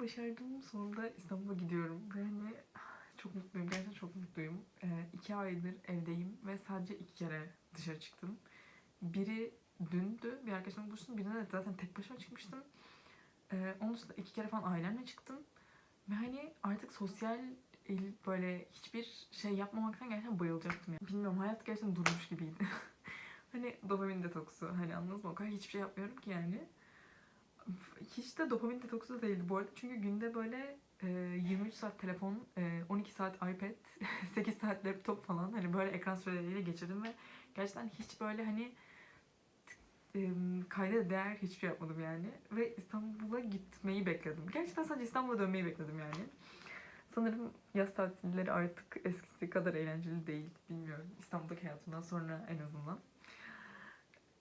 başardım. Sonunda İstanbul'a gidiyorum. Ve hani çok mutluyum. Gerçekten çok mutluyum. Ee, iki aydır evdeyim ve sadece iki kere dışarı çıktım. Biri dündü. Bir arkadaşımla buluştum. Birine de zaten tek başıma çıkmıştım. Ee, onun dışında iki kere falan ailemle çıktım. Ve hani artık sosyal böyle hiçbir şey yapmamaktan gerçekten bayılacaktım. Yani. Bilmiyorum hayat gerçekten durmuş gibiydi. hani dopamin detoksu. Hani anladınız mı? O kadar hiçbir şey yapmıyorum ki yani. Hiç de dopamin detoksu da değildi bu arada. Çünkü günde böyle e, 23 saat telefon, e, 12 saat iPad, 8 saat laptop falan hani böyle ekran süreleriyle geçirdim ve gerçekten hiç böyle hani e, kayda değer hiçbir şey yapmadım yani. Ve İstanbul'a gitmeyi bekledim. Gerçekten sadece İstanbul'a dönmeyi bekledim yani. Sanırım yaz tatilleri artık eskisi kadar eğlenceli değil. Bilmiyorum. İstanbul'daki hayatımdan sonra en azından.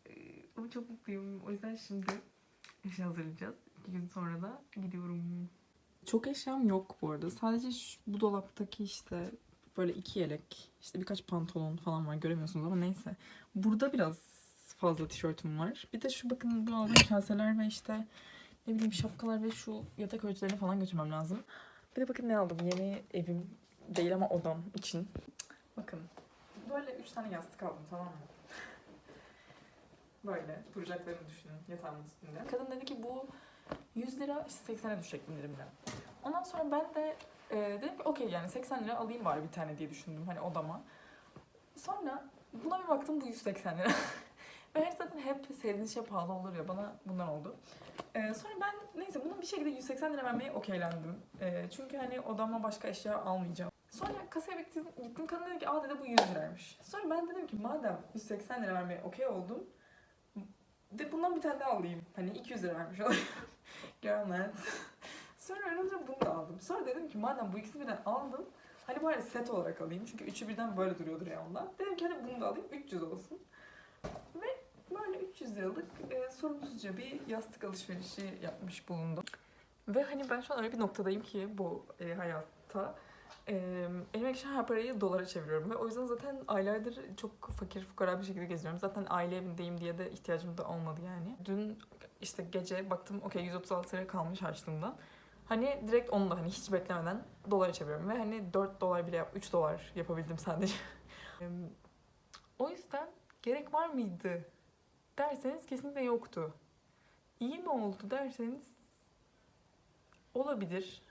Ee, Ama çok mutluyum. O yüzden şimdi eşya hazırlayacağız. İki gün sonra da gidiyorum. Çok eşyam yok bu arada. Sadece şu, bu dolaptaki işte böyle iki yelek, işte birkaç pantolon falan var. Göremiyorsunuz ama neyse. Burada biraz fazla tişörtüm var. Bir de şu bakın bu aldığım kaseler ve işte ne bileyim şapkalar ve şu yatak örtülerini falan götürmem lazım. Bir de bakın ne aldım. Yeni evim değil ama odam için. Bakın. Böyle üç tane yastık aldım tamam mı? Böyle duracaklarını düşünün yatağımın üstünde. Kadın dedi ki bu 100 lira işte 80'e düşecek indirimle. Ondan sonra ben de e, dedim ki okey yani 80 lira alayım bari bir tane diye düşündüm hani odama. Sonra buna bir baktım bu 180 lira. Ve her zaten hep sevdiğin şey pahalı olur ya bana bundan oldu. Ee, sonra ben neyse bunun bir şekilde 180 lira vermeye okeylendim. Ee, çünkü hani odama başka eşya almayacağım. Sonra kasaya gittim, gittim kadın dedi ki aa dedi bu 100 liraymış. Sonra ben dedim ki madem 180 lira vermeye okey oldum de bundan bir tane daha alayım. Hani 200 lira vermiş olayım. Görmez. Sonra önce bunu da aldım. Sonra dedim ki madem bu ikisini birden aldım hani bari set olarak alayım. Çünkü üçü birden böyle duruyordur ya ondan. Dedim ki hadi bunu da alayım 300 olsun. Ve böyle 300 liralık e, sorumsuzca bir yastık alışverişi yapmış bulundum. Ve hani ben şu an öyle bir noktadayım ki bu e, hayatta. E, elime geçen her parayı dolara çeviriyorum ve o yüzden zaten aylardır çok fakir fukara bir şekilde geziyorum. Zaten aile evindeyim diye de ihtiyacım da olmadı yani. Dün işte gece baktım okey 136 lira kalmış harçlığımdan. Hani direkt onu da hani hiç beklemeden dolara çeviriyorum ve hani 4 dolar bile yap 3 dolar yapabildim sadece. O yüzden gerek var mıydı derseniz kesinlikle yoktu. İyi mi oldu derseniz olabilir.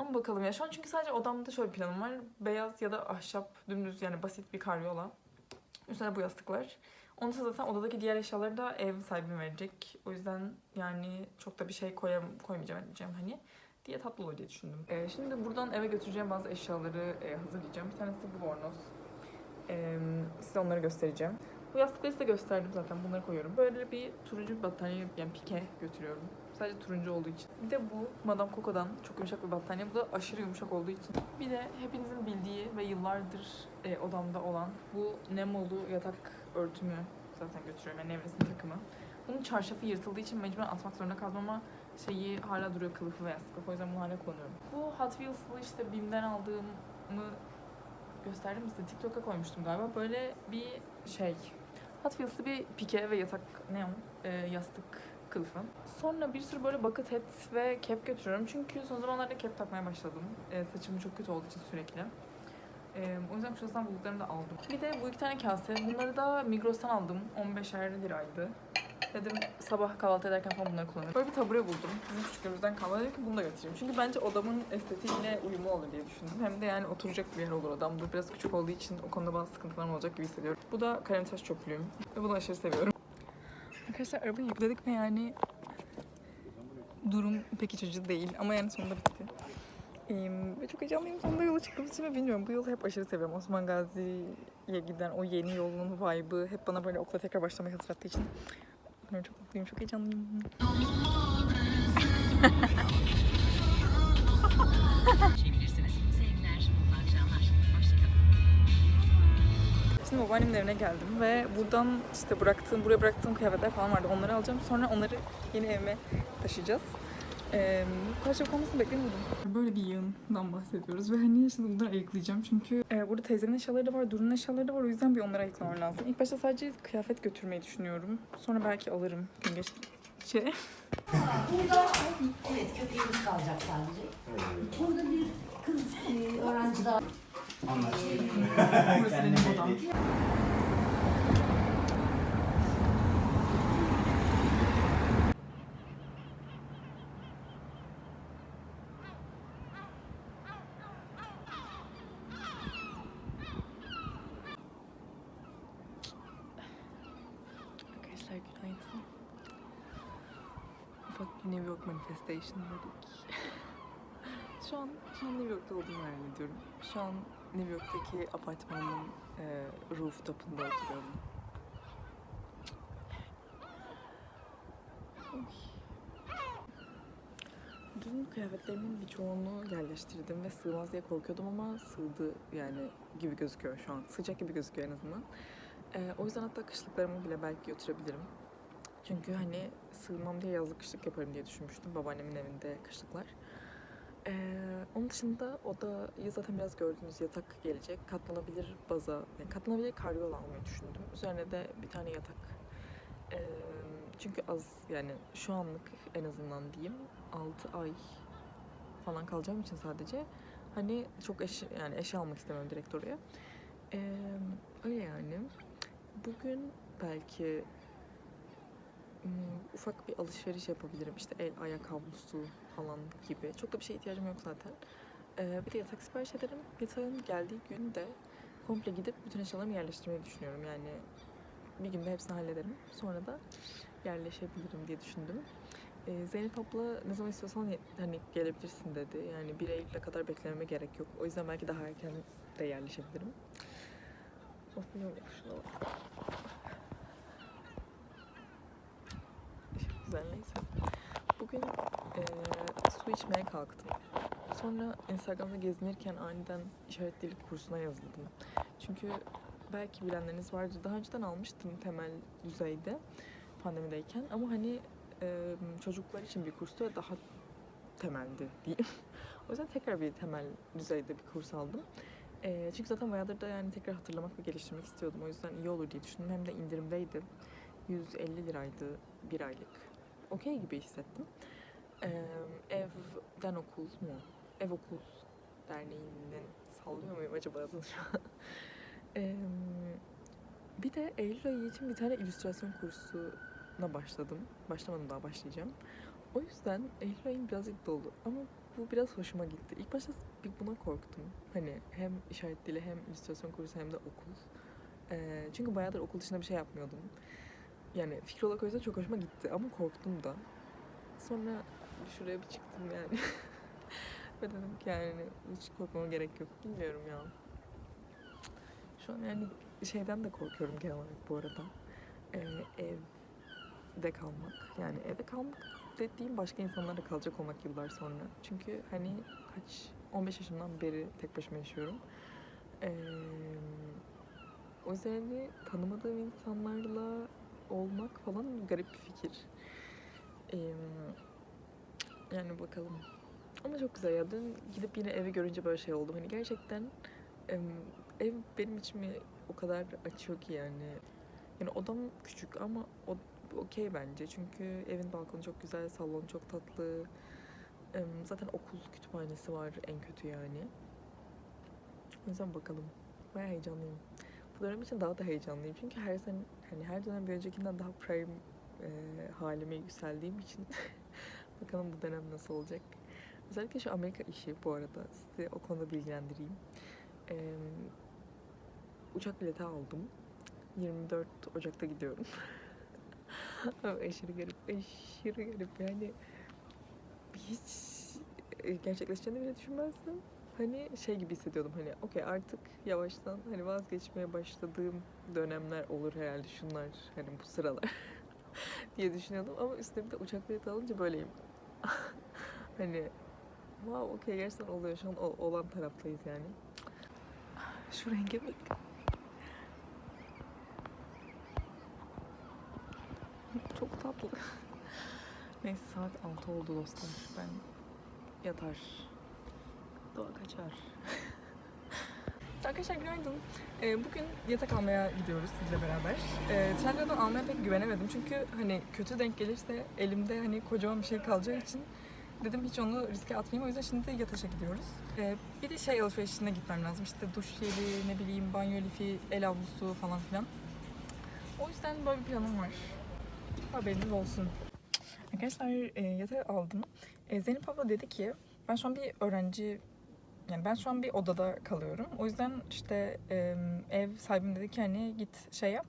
Ama bakalım ya şu an çünkü sadece odamda şöyle bir planım var. Beyaz ya da ahşap dümdüz yani basit bir karyola. Üstüne bu yastıklar. Onu da zaten odadaki diğer eşyaları da ev sahibim verecek. O yüzden yani çok da bir şey koyam, koymayacağım edeceğim hani diye tatlı olur diye düşündüm. Ee, şimdi buradan eve götüreceğim bazı eşyaları e, hazırlayacağım. Bir tanesi bu bornoz. Ee, size onları göstereceğim. Bu yastıkları size gösterdim zaten. Bunları koyuyorum. Böyle bir turuncu bir battaniye yani pike götürüyorum. Sadece turuncu olduğu için. Bir de bu Madame Coco'dan çok yumuşak bir battaniye. Bu da aşırı yumuşak olduğu için. Bir de hepinizin bildiği ve yıllardır e, odamda olan bu Nemo'lu yatak örtümü zaten götürüyorum. Yani Nevres'in takımı. Bunun çarşafı yırtıldığı için mecburen atmak zorunda kaldım ama şeyi hala duruyor kılıfı ve yastıklı. O yüzden bunu hala kullanıyorum. Bu Hot Wheels'lı işte BİM'den aldığımı gösterdim size. TikTok'a koymuştum galiba. Böyle bir şey. Hot Wheels'lı bir pike ve yatak ne o? Ee, yastık kılıfı. Sonra bir sürü böyle bucket hat ve cap götürüyorum. Çünkü son zamanlarda cap takmaya başladım. Ee, saçım çok kötü olduğu için sürekli. Ee, o yüzden şurasından bulduklarımı da aldım. Bir de bu iki tane kase. Bunları da Migros'tan aldım. 15'er liraydı. Dedim sabah kahvaltı ederken falan bunları kullanırım. Böyle bir tabure buldum. Bizim küçüklüğümüzden kalma. Dedim ki bunu da götüreyim. Çünkü bence odamın estetiğiyle uyumlu olur diye düşündüm. Hem de yani oturacak bir yer olur odamda. Biraz küçük olduğu için o konuda bazı sıkıntılarım olacak gibi hissediyorum. Bu da kalem taş çöplüğüm. Ve bunu aşırı seviyorum. Arkadaşlar arabayı yükledik ve yani durum pek iç açıcı değil. Ama yani sonunda bitti. Ee, ve çok heyecanlıyım sonunda yola çıktığımız için ve bilmiyorum bu yolu hep aşırı seviyorum. Osman Gazi'ye giden o yeni yolun vibe'ı hep bana böyle okula tekrar başlamayı hatırlattığı için ben çok mutluyum, çok heyecanlıyım. Şimdi babaannemin evine geldim ve buradan işte bıraktığım, buraya bıraktığım kıyafetler falan vardı. Onları alacağım. Sonra onları yeni evime taşıyacağız. Ee, bu kadar çabuk olmasını beklemiyordum. Böyle bir yığından bahsediyoruz ve hani şimdi bunları ayıklayacağım. Çünkü e, burada teyzemin eşyaları da var, Duru'nun eşyaları da var. O yüzden bir onları ayıklamam lazım. İlk başta sadece kıyafet götürmeyi düşünüyorum. Sonra belki alırım gün geçtikçe. Burada evet köpeğimiz kalacak sadece. Burada bir kız öğrenci daha. Burası benim odam. Arkadaşlar günaydın. Ufak bir New York manifestation dedik. Şu an, şu an New York'ta olduğumu hayal ediyorum. Şu an New York'taki apartmanın e, rooftop'unda oturuyorum. Oy. Dün kıyafetlerimin birçoğunu yerleştirdim ve sığmaz diye korkuyordum ama sığdı yani gibi gözüküyor şu an. Sıcak gibi gözüküyor en azından. Ee, o yüzden hatta kışlıklarımı bile belki götürebilirim. Çünkü hani sığmam diye yazlık kışlık yaparım diye düşünmüştüm. Babaannemin evinde kışlıklar. Onun dışında odayı zaten biraz gördüğünüz yatak gelecek. Katlanabilir baza, yani katlanabilir karyola almayı düşündüm. Üzerine de bir tane yatak. Ee, çünkü az yani şu anlık en azından diyeyim 6 ay falan kalacağım için sadece hani çok eşya yani eşya almak istemiyorum direkt oraya. Ee, öyle yani. Bugün belki ufak bir alışveriş yapabilirim. İşte el ayak havlusu falan gibi. Çok da bir şeye ihtiyacım yok zaten. Ee, bir de yatak sipariş ederim. Yatağın geldiği gün de komple gidip bütün eşyalarımı yerleştirmeyi düşünüyorum. Yani bir günde hepsini hallederim. Sonra da yerleşebilirim diye düşündüm. Ee, Zeynep abla ne zaman istiyorsan hani gelebilirsin dedi. Yani 1 Eylül'e kadar beklememe gerek yok. O yüzden belki daha erken de yerleşebilirim. Of bilmiyorum şuna bak. Çok güzel neyse. Bugün eee, su içmeye kalktım. Sonra Instagram'da gezinirken aniden işaret dili kursuna yazıldım. Çünkü belki bilenleriniz vardır. Daha önceden almıştım temel düzeyde pandemideyken. Ama hani eee, çocuklar için bir kurstu daha temeldi diyeyim. o yüzden tekrar bir temel düzeyde bir kurs aldım. Eee, çünkü zaten bayağıdır da yani tekrar hatırlamak ve geliştirmek istiyordum. O yüzden iyi olur diye düşündüm. Hem de indirimdeydi. 150 liraydı bir aylık. Okey gibi hissettim. Eee, evden okul mu? Ev okul derneğinin sallıyor muyum acaba adını şu an? Eee, bir de Eylül ayı için bir tane illüstrasyon kursuna başladım. Başlamadım daha başlayacağım. O yüzden Eylül ayım birazcık dolu ama bu biraz hoşuma gitti. İlk başta bir buna korktum. Hani hem işaret dili hem illüstrasyon kursu hem de okul. Ee, çünkü bayağıdır okul dışında bir şey yapmıyordum. Yani fikir olarak o yüzden çok hoşuma gitti ama korktum da. Sonra şuraya bir çıktım yani. Ve dedim ki yani hiç korkmama gerek yok. Bilmiyorum ya. Şu an yani şeyden de korkuyorum genel olarak bu arada. Ee, evde kalmak. Yani evde kalmak dediğim başka insanlarla kalacak olmak yıllar sonra. Çünkü hani kaç 15 yaşımdan beri tek başıma yaşıyorum. Ee, o yüzden hani tanımadığım insanlarla olmak falan garip bir fikir. Yani bakalım. Ama çok güzel ya. Dün gidip yine evi görünce böyle şey oldum. Hani gerçekten ev benim içimi o kadar açıyor ki yani. Yani odam küçük ama o okey bence. Çünkü evin balkonu çok güzel, salon çok tatlı. Zaten okul kütüphanesi var en kötü yani. O yüzden bakalım. Bayağı heyecanlıyım. Bu dönem için daha da heyecanlıyım. Çünkü her sene, hani her dönem bir öncekinden daha prime e, halime yükseldiğim için bakalım bu dönem nasıl olacak. Özellikle şu Amerika işi bu arada sizi o konuda bilgilendireyim. Em, uçak bileti aldım. 24 Ocak'ta gidiyorum. Aşırı garip, aşırı garip yani. Hiç e, gerçekleşeceğini bile düşünmezdim. Hani şey gibi hissediyordum hani okey artık yavaştan hani vazgeçmeye başladığım dönemler olur herhalde şunlar hani bu sıralar diye düşünüyordum ama üstüne bir de uçak bileti alınca böyleyim. hani wow okey gerçekten oluyor şu an olan taraftayız yani. Şu renge bak. Çok tatlı. Neyse saat 6 oldu dostlar. Ben yatar. Doğa kaçar. Arkadaşlar günaydın. Ee, bugün yatak almaya gidiyoruz sizle beraber. Ee, Trendyol'dan almaya pek güvenemedim çünkü hani kötü denk gelirse elimde hani kocaman bir şey kalacağı için dedim hiç onu riske atmayayım. O yüzden şimdi de yataşa gidiyoruz. Ee, bir de şey alışverişine gitmem lazım. İşte duş jeli, ne bileyim banyo lifi, el havlusu falan filan. O yüzden böyle bir planım var. Haberiniz olsun. Arkadaşlar e, yatağı aldım. E, Zeynep abla dedi ki ben şu an bir öğrenci yani ben şu an bir odada kalıyorum. O yüzden işte e, ev sahibim dedi ki hani git şey yap.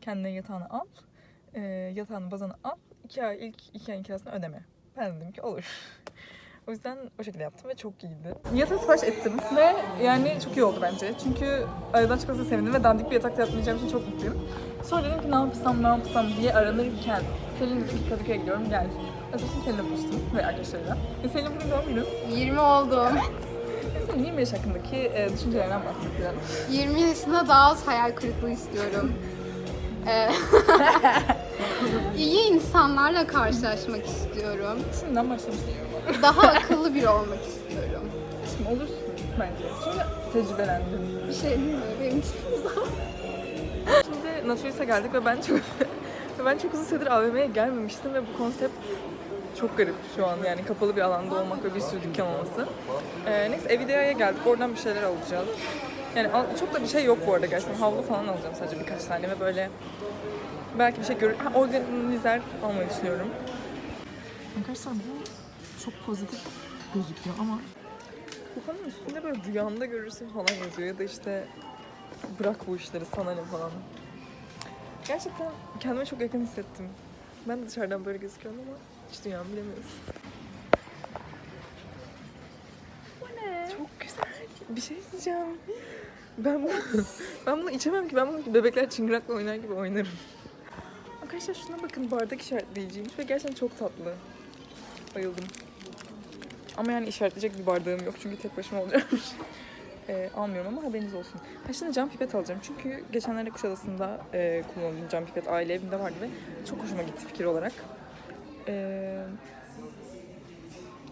Kendine yatağını al. E, yatağını bazanı al. İki ay, ilk iki ayın kirasını ödeme. Ben de dedim ki olur. O yüzden o şekilde yaptım ve çok iyiydi. Yatağı sipariş ettim ve yani çok iyi oldu bence. Çünkü aradan çıkmasına sevindim ve dandik bir yatakta yatmayacağım için çok mutluyum. Sonra dedim ki ne yapsam ne yapsam diye aranırken Selin dedi ki Kadıköy'e gidiyorum gel. Mesela Selin'le buluştum ve arkadaşlarıyla. Ve Selin'in bugün doğum günü. 20 oldum. Ve Senin 25 hakkındaki e, düşüncelerinden bahset biraz. 20 yaşında daha az hayal kırıklığı istiyorum. Ee, iyi insanlarla karşılaşmak istiyorum. Şimdiden başlamıştık. Daha akıllı biri olmak istiyorum. Şimdi olursun bence. Çünkü tecrübelendin. Bir şey değil mi? Benim için Şimdi Naturis'e geldik ve ben çok ve ben çok uzun süredir AVM'ye gelmemiştim ve bu konsept çok garip şu an yani kapalı bir alanda olmak ve bir sürü dükkan olması. Ee, neyse Evidea'ya geldik oradan bir şeyler alacağız. Yani al- çok da bir şey yok bu arada gerçekten. Havlu falan alacağım sadece birkaç tane ve böyle belki bir şey görür. Ha, organizer almayı düşünüyorum. Arkadaşlar bu çok pozitif gözüküyor ama Kupanın üstünde böyle rüyanda görürsün falan yazıyor ya da işte bırak bu işleri sana ne falan. Gerçekten kendime çok yakın hissettim. Ben de dışarıdan böyle gözüküyorum ama hiç dünyamı bilemiyoruz. Bu ne? Çok güzel. Bir şey diyeceğim. Ben bunu, ben bunu içemem ki. Ben bunu bebekler çıngırakla oynar gibi oynarım. Arkadaşlar şuna bakın bardak işaretleyiciymiş ve gerçekten çok tatlı. Bayıldım. Ama yani işaretleyecek bir bardağım yok çünkü tek başıma olacağım. Ee, almıyorum ama haberiniz olsun. Ha şimdi cam pipet alacağım çünkü geçenlerde Kuşadası'nda e, kullandığım cam pipet aile evinde vardı ve çok hoşuma gitti fikir olarak. Ee,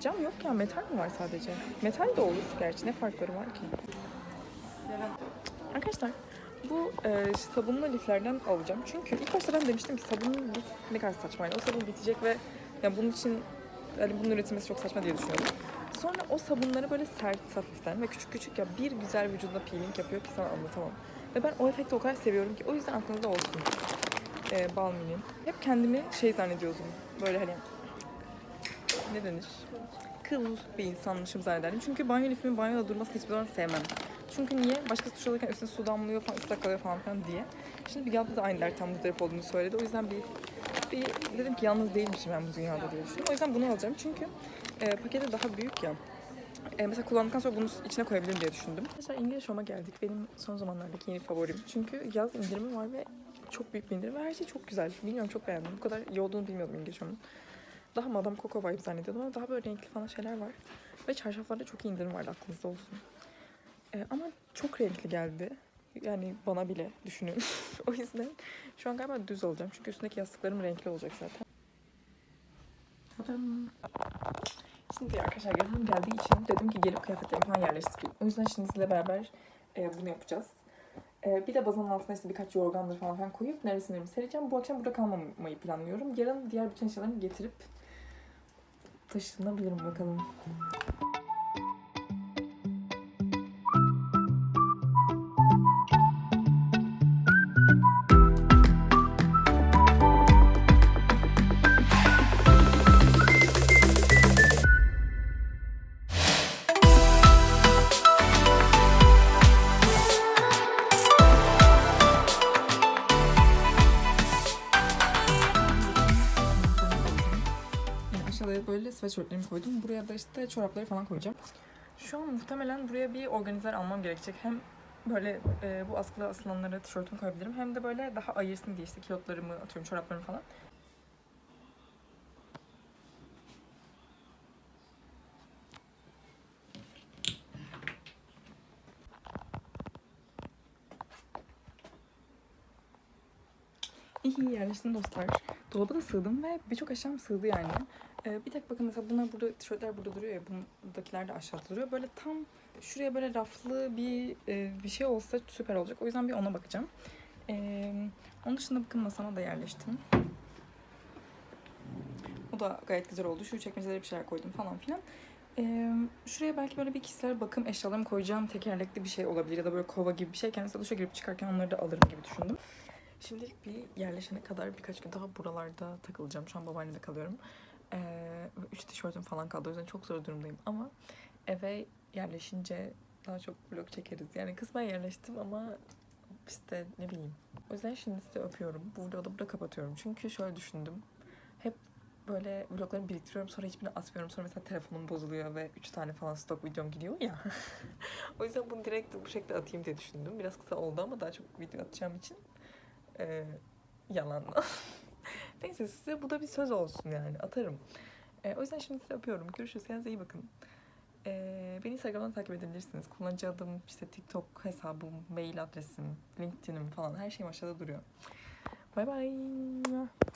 cam yok ya metal mi var sadece? Metal de olur gerçi ne farkları var ki? Arkadaşlar bu e, sabunlu liflerden alacağım. Çünkü ilk başta ben demiştim ki sabunlu lif ne kadar saçmaydı. O sabun bitecek ve yani bunun için yani bunun üretilmesi çok saçma diye düşünüyorum. Sonra o sabunları böyle sert hafiften ve küçük küçük ya bir güzel vücuduna peeling yapıyor ki sana anlatamam. Ve ben o efekti o kadar seviyorum ki o yüzden aklınızda olsun. Ee, Balmini. Hep kendimi şey zannediyordum. Böyle hani ne denir? Kıl bir insanmışım zannederdim. Çünkü banyo lifimin banyoda durmasını hiçbir zaman sevmem. Çünkü niye? Başkası duş alırken üstüne su damlıyor falan, ıslak kalıyor falan filan diye. Şimdi bir abla da aynı dertten muzdarip olduğunu söyledi. O yüzden bir, bir dedim ki yalnız değilmişim ben bu dünyada diye düşündüm. O yüzden bunu alacağım çünkü e, paketi daha büyük ya. E, mesela kullandıktan sonra bunu içine koyabilirim diye düşündüm. Mesela İngiliz Home'a geldik. Benim son zamanlardaki yeni favorim. Çünkü yaz indirimi var ve çok büyük bir indirim ve her şey çok güzel. Bilmiyorum çok beğendim. Bu kadar iyi olduğunu bilmiyordum İngiliz. Daha Madame Coco vibe zannediyordum ama daha böyle renkli falan şeyler var. Ve çarşaflarda çok iyi indirim vardı aklınızda olsun. E, ama çok renkli geldi. Yani bana bile düşünün. o yüzden şu an galiba düz alacağım. Çünkü üstündeki yastıklarım renkli olacak zaten. Tadam. Şimdi arkadaşlar yazım geldiği için dedim ki gelip kıyafetlerimi falan yerleştireyim. O yüzden şimdi sizle beraber e, bunu yapacağız. E, bir de bazanın altına işte birkaç yorgandır falan filan koyup nevresimlerimi sereceğim. Bu akşam burada kalmamayı planlıyorum. Yarın diğer bütün eşyalarımı getirip taşınabilirim bakalım. Sweatshirtlerimi koydum. Buraya da işte çorapları falan koyacağım. Şu an muhtemelen buraya bir organizer almam gerekecek. Hem böyle e, bu askılı asılanlara tişörtümü koyabilirim. Hem de böyle daha ayırsın diye işte kilotlarımı atıyorum, çoraplarımı falan. İyi yerleştim dostlar. Dolaba da sığdım ve birçok eşyam sığdı yani. Ee, bir tek bakın mesela bunlar burada, tişörtler burada duruyor ya, buradakiler de aşağıda duruyor. Böyle tam şuraya böyle raflı bir e, bir şey olsa süper olacak. O yüzden bir ona bakacağım. Ee, onun dışında bakın masama da yerleştim. O da gayet güzel oldu. Şu çekmecelere bir şeyler koydum falan filan. Ee, şuraya belki böyle bir kişisel bakım eşyalarımı koyacağım tekerlekli bir şey olabilir ya da böyle kova gibi bir şey. Kendisi duşa girip çıkarken onları da alırım gibi düşündüm. Şimdilik bir yerleşene kadar birkaç gün daha buralarda takılacağım. Şu an babaannede kalıyorum. Ee, üç tişörtüm falan kaldı. O yüzden çok zor durumdayım. Ama eve yerleşince daha çok vlog çekeriz. Yani kısmen yerleştim ama işte ne bileyim. O yüzden şimdi sizi öpüyorum. Bu vlogu da burada kapatıyorum. Çünkü şöyle düşündüm. Hep böyle vloglarımı biriktiriyorum sonra hiçbirini atmıyorum. Sonra mesela telefonum bozuluyor ve 3 tane falan stok videom gidiyor ya. o yüzden bunu direkt bu şekilde atayım diye düşündüm. Biraz kısa oldu ama daha çok video atacağım için ee, yalanla. Neyse size bu da bir söz olsun yani atarım. Ee, o yüzden şimdi sizi öpüyorum. Görüşürüz. Kendinize iyi bakın. Ee, beni Instagram'dan takip edebilirsiniz. Kullanıcı adım, işte TikTok hesabım, mail adresim, LinkedIn'im falan her şeyim aşağıda duruyor. Bay bay.